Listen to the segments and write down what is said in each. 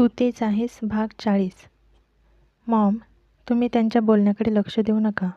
तू तेच आहेस भाग चाळीस. मॉम तुम्ही त्यांच्या बोलण्याकडे लक्ष देऊ नका.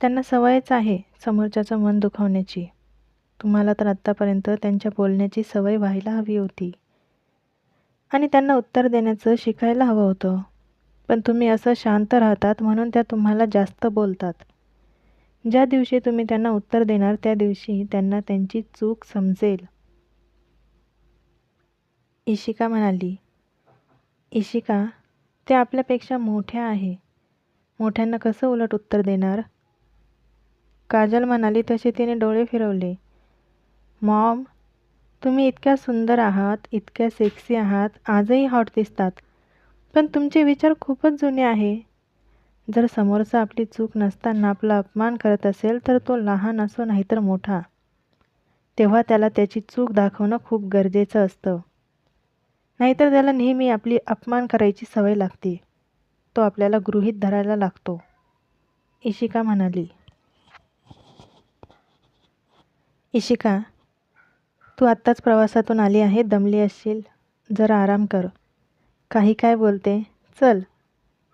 त्यांना सवयच आहे समोरच्याचं मन दुखावण्याची. तुम्हाला तर आत्तापर्यंत त्यांच्या बोलण्याची सवय व्हायला हवी होती. आणि त्यांना उत्तर देण्याचं शिकायला हवं होतं. पण तुम्ही असं शांत राहतात म्हणून त्या तुम्हाला जास्त बोलतात. ज्या दिवशी तुम्ही त्यांना उत्तर देणार त्या दिवशी त्यांना त्यांची चूक समजेल. इशिका म्हणाली इशिका ते आपल्यापेक्षा मोठ्या आहे. मोठ्यांना कसं उलट उत्तर देणार? काजल म्हणाली तसे तिने डोळे फिरवले. मॉम तुम्ही इतक्या सुंदर आहात इतक्या सेक्सी आहात आजही हॉट दिसतात. पण तुमचे विचार खूपच जुने आहे. जर समोरचा आपली चूक नसताना आपला अपमान करत असेल तर तो लहान असो नाहीतर मोठा. तेव्हा त्याला त्याची चूक दाखवणं खूप गरजेचं असतं. नाहीतर त्याला नेहमी आपली अपमान करायची सवय लागते. तो आपल्याला गृहीत धरायला लागतो. इशिका म्हणाली. इशिका तू आत्ताच प्रवासातून आली आहे दमली असशील. जरा आराम कर. काही काय बोलते? चल.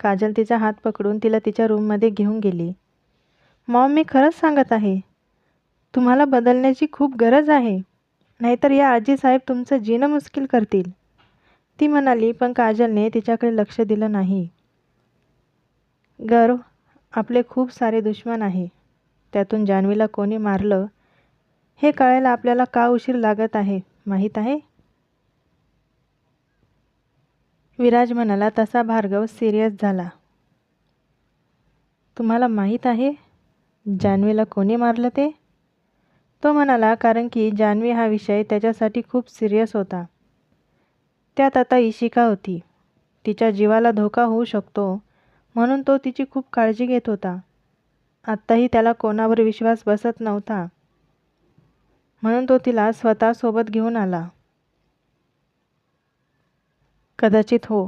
काजल तिचा हात पकडून तिला तिच्या रूममध्ये घेऊन गेली. मॉम मी खरंच सांगत आहे. तुम्हाला बदलण्याची खूप गरज आहे. नाहीतर या आजीसाहेब तुमचं जीणं मुश्किल करतील. ती म्हणाली पण काजलने तिच्याकडे लक्ष दिलं नाही. गर्व आपले खूप सारे दुश्मन आहे. त्यातून जान्हवीला कोणी मारलं? हे कळायला आपल्याला का उशीर लागत आहे माहीत आहे? विराज म्हणाला तसा भार्गव सिरियस झाला. तुम्हाला माहीत आहे जान्हवीला कोणी मारलं ते? तो म्हणाला कारण की जान्हवी हा विषय त्याच्यासाठी खूप सिरियस होता. त्यात आता इशिका होती. तिच्या जीवाला धोका होऊ शकतो म्हणून तो तिची खूप काळजी घेत होता. आत्ताही त्याला कोणावर विश्वास बसत नव्हता म्हणून तो तिला स्वतःसोबत घेऊन आला. कदाचित हो.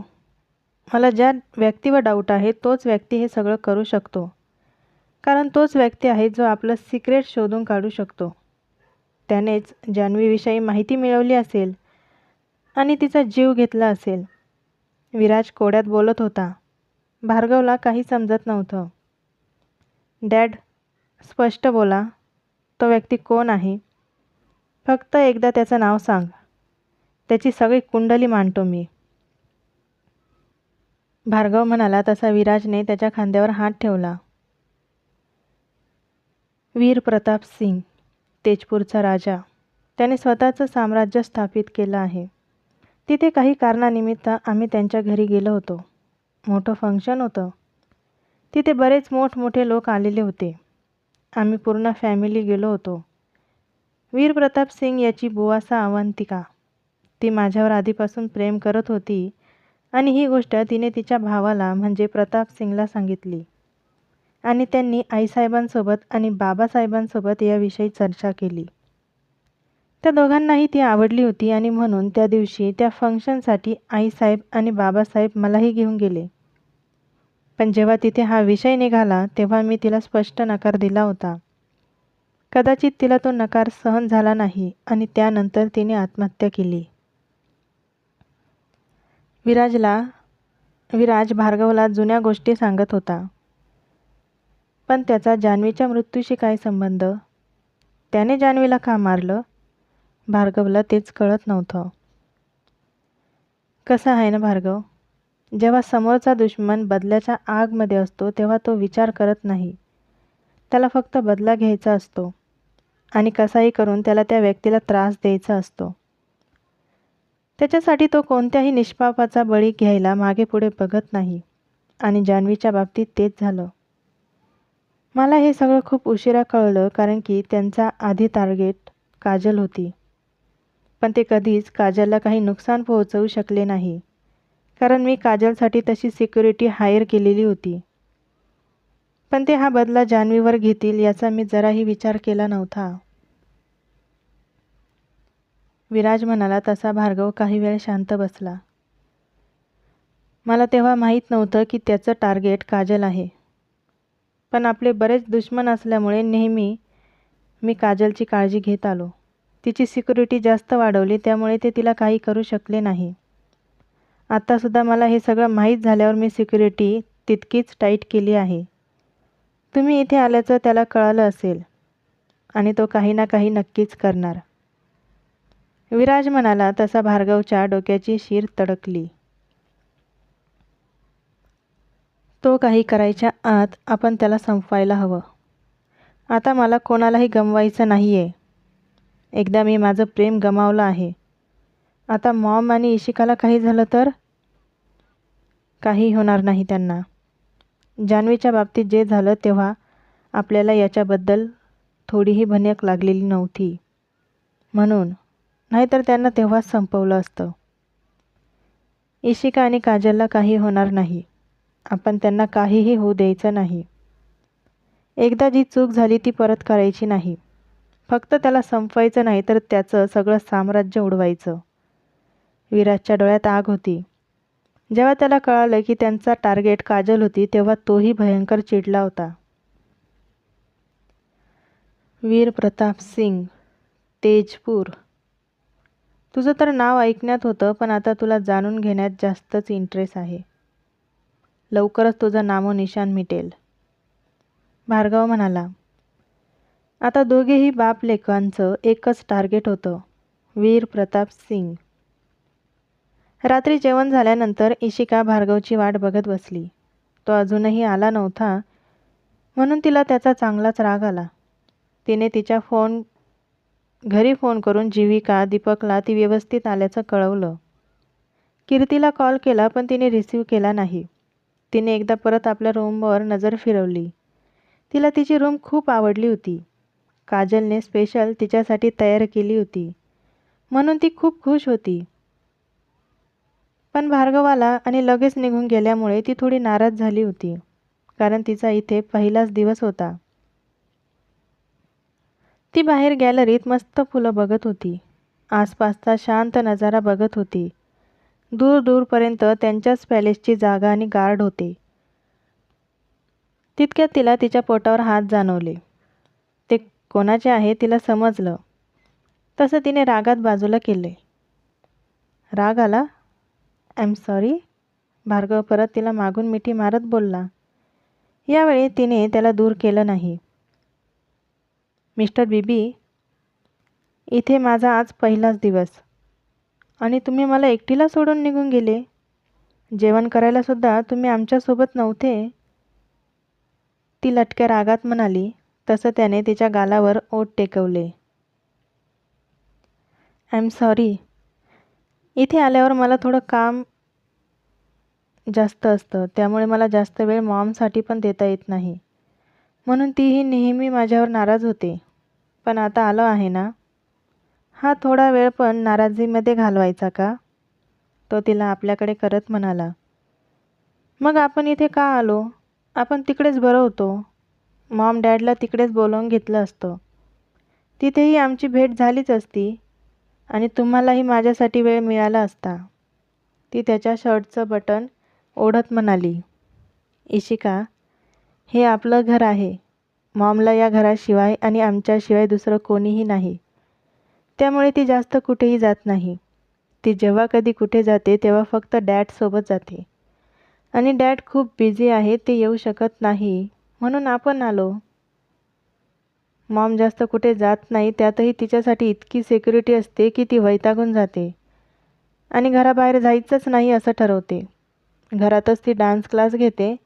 मला ज्या व्यक्तीवर डाऊट आहे तोच व्यक्ती हे सगळं करू शकतो. कारण तोच व्यक्ती आहे जो आपलं सिक्रेट शोधून काढू शकतो. त्यानेच जान्हवीविषयी माहिती मिळवली असेल आणि तिचा जीव घेतला असेल. विराज कोड्यात बोलत होता भार्गवला काही समजत नव्हतं. डॅड स्पष्ट बोला तो व्यक्ती कोण आहे? फक्त एकदा त्याचं नाव सांग. त्याची सगळी कुंडली मांडतो मी. भार्गव म्हणाला तसा विराजने त्याच्या खांद्यावर हात ठेवला. वीर प्रताप सिंग तेजपूरचा राजा. त्याने स्वतःचं साम्राज्य स्थापित केलं आहे. तिथे काही कारणानिमित्त आम्ही त्यांच्या घरी गेलो होतो. मोठं फंक्शन होतं. तिथे बरेच मोठमोठे लोक आलेले होते. आम्ही पूर्ण फॅमिली गेलो होतो. वीर प्रताप सिंग याची बुवासा अवंतिका ती माझ्यावर आधीपासून प्रेम करत होती आणि ही गोष्ट तिने तिच्या भावाला म्हणजे प्रताप सिंगला सांगितली. आणि त्यांनी आईसाहेबांसोबत आणि बाबासाहेबांसोबत याविषयी चर्चा केली. त्या दोघांनाही ती आवडली होती आणि म्हणून त्या दिवशी त्या फंक्शनसाठी आईसाहेब आणि बाबासाहेब मलाही घेऊन गेले. पण जेव्हा तिथे हा विषय निघाला तेव्हा मी तिला स्पष्ट नकार दिला होता. कदाचित तिला तो नकार सहन झाला नाही आणि त्यानंतर तिने आत्महत्या केली. विराजला विराज भार्गवला जुन्या गोष्टी सांगत होता. पण त्याचा जान्हवीच्या मृत्यूशी काय संबंध? त्याने जान्हवीला का मारलं? भार्गवला तेच कळत नव्हतं. कसं आहे ना भार्गव? जेव्हा समोरचा दुश्मन बदल्याच्या आगमध्ये असतो तेव्हा तो विचार करत नाही. त्याला फक्त बदला घ्यायचा असतो आणि कसाही करून त्याला त्या व्यक्तीला त्रास द्यायचा असतो. त्याच्यासाठी तो कोणत्याही निष्पापाचा बळी घ्यायला मागे पुढे बघत नाही आणि जान्हवीच्या बाबतीत तेच झालं. मला हे सगळं खूप उशिरा कळलं कारण की त्यांचा आधी टार्गेट काजल होती. पण ते कधीच काजलला काही नुकसान पोहोचवू शकले नाही. कारण मी काजलसाठी तशी सिक्युरिटी हायर केलेली होती. पण ते हा बदला जान्हवीवर घेतील याचा मी जराही विचार केला नव्हता. विराज म्हणाला तसा भार्गव काही वेळ शांत बसला. मला तेव्हा माहीत नव्हतं की त्याचं टार्गेट काजल आहे. पण आपले बरेच दुश्मन असल्यामुळे नेहमी मी काजलची काळजी घेत आलो. तिची सिक्युरिटी जास्त वाढवली त्यामुळे ते तिला काही करू शकले नाही. आत्तासुद्धा मला हे सगळं माहीत झाल्यावर मी सिक्युरिटी तितकीच टाईट केली आहे. तुम्ही इथे आल्याचं त्याला कळालं असेल. आणि तो काही ना काही नक्कीच करणार. विराज म्हणाला तसा भार्गवच्या डोक्याची शीर तडकली. तो काही करायच्या आत आपण त्याला संपवायला हवं. आता मला कोणालाही गमवायचं नाही आहे एकदा मी माझं प्रेम गमावलं आहे. आता मॉम आणि इशिकाला काही झालं तर? काही होणार नाही त्यांना. जान्हवीच्या बाबतीत जे झालं तेव्हा आपल्याला याच्याबद्दल थोडीही भनक लागलेली नव्हती. म्हणून नाहीतर त्यांना तेव्हाच संपवलं असतं. इशिका आणि काजलला काही होणार नाही. आपण त्यांना काहीही होऊ द्यायचं नाही. एकदा जी चूक झाली ती परत करायची नाही. फक्त त्याला संपवायचं नाही तर त्याचं सगळं साम्राज्य उडवायचं. विराजच्या डोळ्यात आग होती. जेव्हा त्याला कळालं की त्यांचा टार्गेट काजल होती तेव्हा तोही भयंकर चिडला होता. वीर प्रताप सिंग तेजपूर. तुझं तर नाव ऐकण्यात होतं पण आता तुला जाणून घेण्यात जास्तच इंटरेस्ट आहे. लवकरच तुझं नामोनिशान मिटेल. भार्गव म्हणाला आता दोघेही बाप लेखांचं एकच टार्गेट होतं. वीर प्रताप सिंग. रात्री जेवण झाल्यानंतर इशिका भार्गवची वाट बघत बसली. तो अजूनही आला नव्हता म्हणून तिला त्याचा चांगलाच राग आला. तिने तिच्या फोन घरी फोन करून जीविका दीपकला ती व्यवस्थित आल्याचं कळवलं. कीर्तीला कॉल केला पण तिने रिसीव केला नाही. तिने एकदा परत आपल्या रूमवर नजर फिरवली. तिला तिची रूम खूप आवडली होती. काजलने स्पेशल तिच्यासाठी तयार केली होती. म्हणून ती खूप खुश होती. पण भार्गवाला आणि लगेच निघून गेल्यामुळे ती थोडी नाराज झाली होती कारण तिचा इथे पहिलाच दिवस होता. ती बाहेर गॅलरीत मस्त फुलं बघत होती. आसपासचा शांत नजारा बघत होती. दूर दूरपर्यंत त्यांच्याच पॅलेसची जागा आणि गार्ड होते. तितक्यात तिला तिच्या पोटावर हात जाणवले. कोणाचे आहे तिला समजलं. तसं तिने रागात बाजूला केले. राग आला आय एम सॉरी भार्गव परत तिला मागून मिठी मारत बोलला. यावेळी तिने त्याला दूर केलं नाही. मिस्टर बीबी इथे माझा आज पहिलाच दिवस. आणि तुम्ही मला एकटीला सोडून निघून गेले. जेवण करायलासुद्धा तुम्ही आमच्यासोबत नव्हते. ती लटक्या रागात म्हणाली तसं त्याने तिच्या गालावर ओठ टेकवले. आय एम सॉरी इथे आल्यावर मला थोडं काम जास्त असतं. त्यामुळे मला जास्त वेळ मॉमसाठी पण देता येत नाही. म्हणून तीही नेहमी माझ्यावर नाराज होते. पण आता आलो आहे ना? हा थोडा वेळ पण नाराजीमध्ये घालवायचा का? तो तिला आपल्याकडे करत म्हणाला. मग आपण इथे का आलो? आपण तिकडेच बरं होतो. मॉम डॅडला तिकडेच बोलावून घेतलं असतं. तिथेही आमची भेट झालीच असती आणि तुम्हालाही माझ्यासाठी वेळ मिळाला असता. ती त्याच्या शर्टचं बटन ओढत म्हणाली इशिका हे आपलं घर आहे. मॉमला या घराशिवाय आणि आमच्याशिवाय दुसरं कोणीही नाही. त्यामुळे ती जास्त कुठेही जात नाही. ती जेव्हा कधी कुठे जाते तेव्हा फक्त डॅडसोबत जाते. आणि डॅड खूप बिझी आहे ते येऊ शकत नाही. म्हणून आपण आलो. मॉम जास्त कुठे जात नाही त्यातही तिच्यासाठी इतकी सिक्युरिटी असते की ती वैतागून जाते. आणि घराबाहेर जायचंच नाही असं ठरवते. घरातच ती डान्स क्लास घेते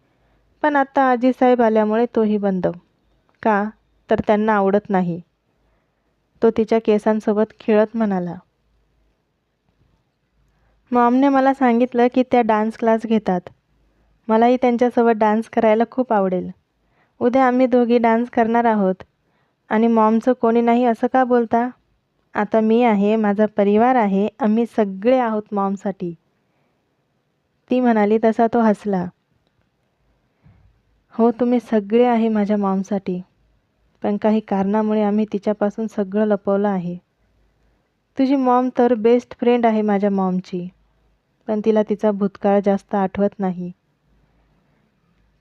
पण आत्ता आजीसाहेब आल्यामुळे तोही बंद. का? तर त्यांना आवडत नाही. तो तिच्या केसांसोबत खेळत म्हणाला. मॉमने मला सांगितलं की त्या डान्स क्लास घेतात. मलाही त्यांच्यासोबत डान्स करायला खूप आवडेल. उद्या आम्ही दोघी डान्स करणार आहोत. आणि मॉमचं कोणी नाही असं का बोलता? आता मी आहे माझा परिवार आहे आम्ही सगळे आहोत मॉमसाठी. ती म्हणाली तसा तो हसला. हो तुम्ही सगळे आहे माझ्या मॉमसाठी. पण काही कारणामुळे आम्ही तिच्यापासून सगळं लपवलं आहे. तुझी मॉम तर बेस्ट फ्रेंड आहे माझ्या मॉमची. पण तिला तिचा भूतकाळ जास्त आठवत नाही.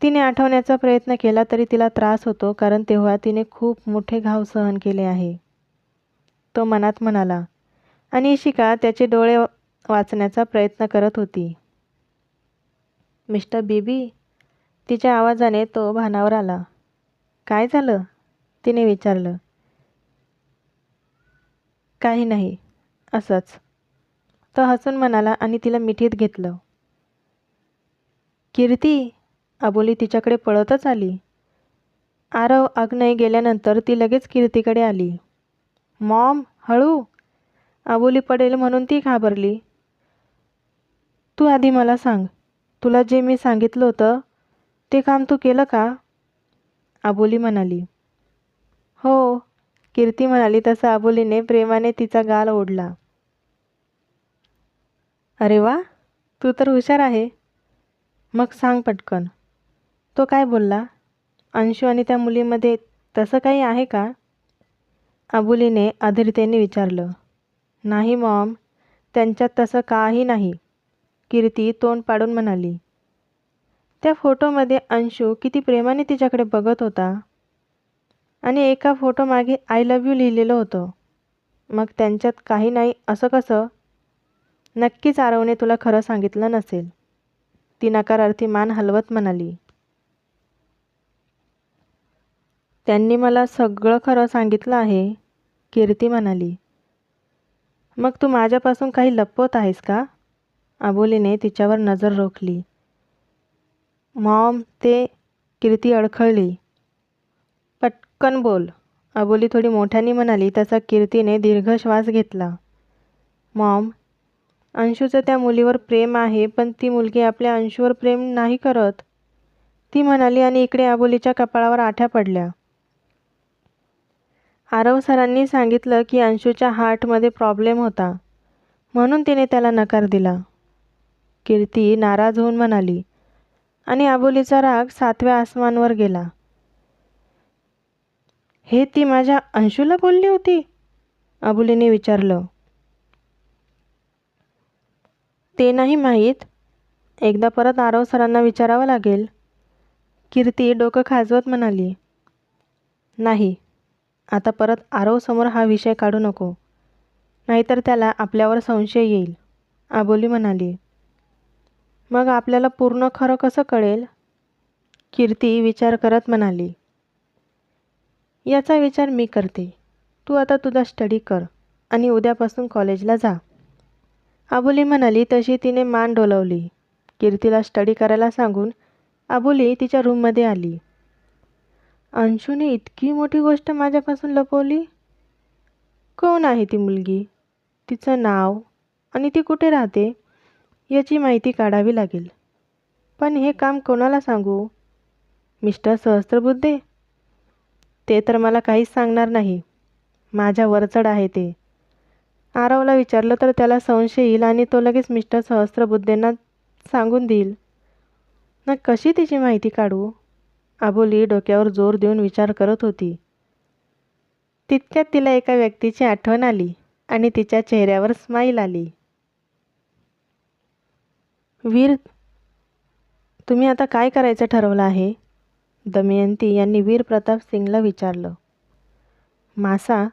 तिने आठवण्याचा प्रयत्न केला तरी तिला त्रास होतो कारण तेव्हा तिने खूप मोठे घाव सहन केले आहे. तो मनात म्हणाला आणि इशिका त्याचे डोळे वाचण्याचा प्रयत्न करत होती. मिस्टर बीबी? तिच्या आवाजाने तो भानावर आला. काय झालं? तिने विचारलं. काही नाही असंच. तो हसून म्हणाला आणि तिला मिठीत घेतलं. कीर्ती अबोली तिच्याकडे पळतच आली. आरव आग्नेय गेल्यानंतर ती लगेच कीर्तीकडे आली. मॉम हळू. अबोली पडेल म्हणून ती घाबरली. तू आधी मला सांग. तुला जे मी सांगितलं होतं ते काम तू केलं का? अबोली म्हणाली. हो कीर्ती म्हणाली तसं अबोलीने प्रेमाने तिचा गाल ओढला. अरे वा तू तर हुशार आहे. मग सांग पटकन. तो काय बोलला? अंशू आणि त्या मुलीमध्ये तसं काही आहे का? अबुलीने अधीरतेने विचारलं. नाही मॉम. त्यांच्यात तसं काही नाही. कीर्ती तोंड पाडून म्हणाली. त्या फोटोमध्ये अंशू किती प्रेमाने तिच्याकडे बघत होता. आणि एका फोटोमागे आय लव्ह यू लिहिलेलं होतं. मग त्यांच्यात काही नाही असं कसं? नक्कीच आरवने तुला खरं सांगितलं नसेल. ती नकारार्थी मान हलवत म्हणाली. त्यांनी मला सगळं खरं सांगितलं आहे. कीर्ती म्हणाली. मग तू माझ्यापासून काही लपवत आहेस का? अबोलीने तिच्यावर नजर रोखली. मॉम ते कीर्ती अडखळली. पटकन बोल. अबोली थोडी मोठ्याने म्हणाली तसा कीर्तीने दीर्घ श्वास घेतला. मॉम अंशूचं त्या मुलीवर प्रेम आहे पण ती मुलगी आपल्या अंशूवर प्रेम नाही करत. ती म्हणाली आणि इकडे अबोलीच्या कपाळावर आठ्या पडल्या. आरव सरांनी सांगितलं की अंशूच्या हार्टमध्ये प्रॉब्लेम होता. म्हणून तिने त्याला नकार दिला. कीर्ती नाराज होऊन म्हणाली आणि आबोलीचा राग सातव्या आसमानवर गेला. हे ती माझ्या अंशूला बोलली होती अबुलीने विचारलं. ते नाही माहीत. एकदा परत आरव सरांना विचारावं लागेल. कीर्ती डोकं खाजवत म्हणाली नाही. आता परत आरवसमोर हा विषय काढू नको. नाहीतर त्याला आपल्यावर संशय येईल. आबोली म्हणाली. मग आपल्याला पूर्ण खरं कसं कळेल? कीर्ती विचार करत म्हणाली. याचा विचार मी करते. तू आता तुझा स्टडी कर आणि उद्यापासून कॉलेजला जा. आबोली म्हणाली तशी तिने मान डोलवली. कीर्तीला स्टडी करायला सांगून आबोली तिच्या रूममध्ये आली. अंशूने इतकी मोठी गोष्ट माझ्यापासून लपवली? कोण आहे ती मुलगी? तिचं नाव आणि ती कुठे राहते याची माहिती काढावी लागेल. पण हे काम कोणाला सांगू? मिस्टर सहस्त्रबुद्धे? ते तर मला काहीच सांगणार नाही. माझ्या वरचढ आहे ते. आरवला विचारलं तर त्याला संशय येईल आणि तो लगेच मिस्टर सहस्त्रबुद्धेंना सांगून देईल. ना कशी तिची माहिती काढू? अबोली डोक्यावर जोर देऊन विचार करत होती. तितक्यात तिला एका व्यक्तीची आठवण आली आणि तिच्या चेहऱ्यावर स्माईल आली. वीर तुम्ही आता काय करायचं ठरवलं आहे? दमयंती यांनी वीर प्रताप सिंगला विचारलं. मासा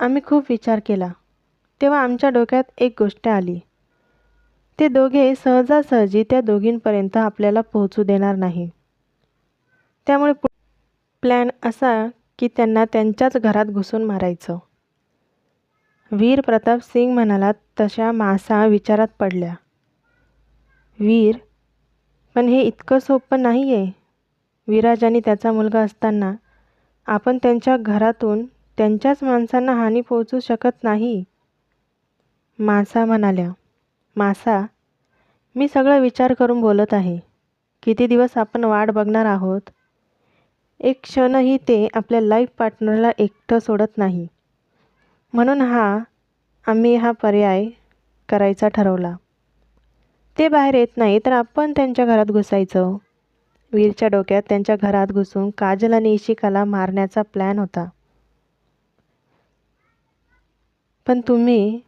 आम्ही खूप विचार केला. तेव्हा आमच्या डोक्यात एक गोष्ट आली. ते दोघे सहजासहजी त्या दोघींपर्यंत आपल्याला पोहोचू देणार नाही. त्यामुळे प्लॅन असा की त्यांना त्यांच्याच घरात घुसून मारायचं. वीर प्रताप सिंग म्हणाला तशा मासा विचारात पडल्या. वीर? पण हे इतकं सोपं नाही आहे विराज आणि त्याचा मुलगा असताना आपण त्यांच्या घरातून त्यांच्याच माणसांना हानी पोहोचू शकत नाही. मासा म्हणाल्या मासा मी सगळं विचार करून बोलत आहे. किती दिवस आपण वाट बघणार आहोत? एक क्षणही ते आपल्या लाईफ पार्टनरला एकटं सोडत नाही. म्हणून हा आम्ही हा पर्याय करायचा ठरवला. ते बाहेर येत नाही तर आपण त्यांच्या घरात घुसायचं. वीरच्या डोक्यात त्यांच्या घरात घुसून काजल आणि इशिकाला मारण्याचा प्लॅन होता. पण तुम्ही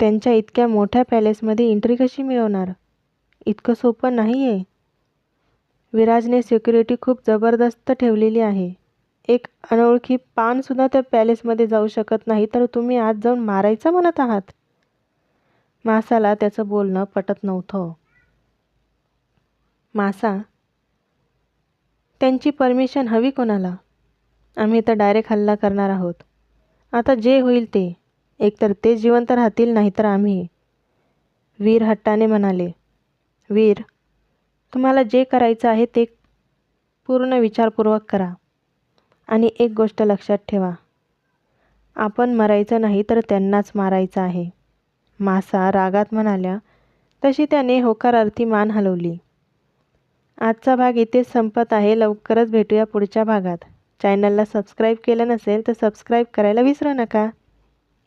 त्यांच्या इतक्या मोठ्या पॅलेसमध्ये एंट्री कशी मिळवणार? इतकं सोपं नाही आहे विराजने सिक्युरिटी खूप जबरदस्त ठेवलेली आहे. एक अनोळखी पानसुद्धा त्या पॅलेसमध्ये जाऊ शकत नाही तर तुम्ही आज जाऊन मारायचं म्हणत आहात? मासाला त्याचं बोलणं पटत नव्हतं. मासा त्यांची परमिशन हवी कोणाला? आम्ही तर डायरेक्ट हल्ला करणार आहोत. आता जे होईल ते. एकतर ते जिवंत राहतील नाहीतर आम्ही. वीर हट्टाने म्हणाले. वीर तुम्हाला जे करायचं आहे ते पूर्ण विचारपूर्वक करा. आणि एक गोष्ट लक्षात ठेवा. आपण मरायचं नाही तर त्यांनाच मारायचं आहे. मासा रागात म्हणाल्या तशी त्याने होकारार्थी मान हलवली. आजचा भाग इथेच संपत आहे. लवकरच भेटूया पुढच्या भागात. चॅनलला सबस्क्राईब केलं नसेल तर सबस्क्राईब करायला विसरू नका.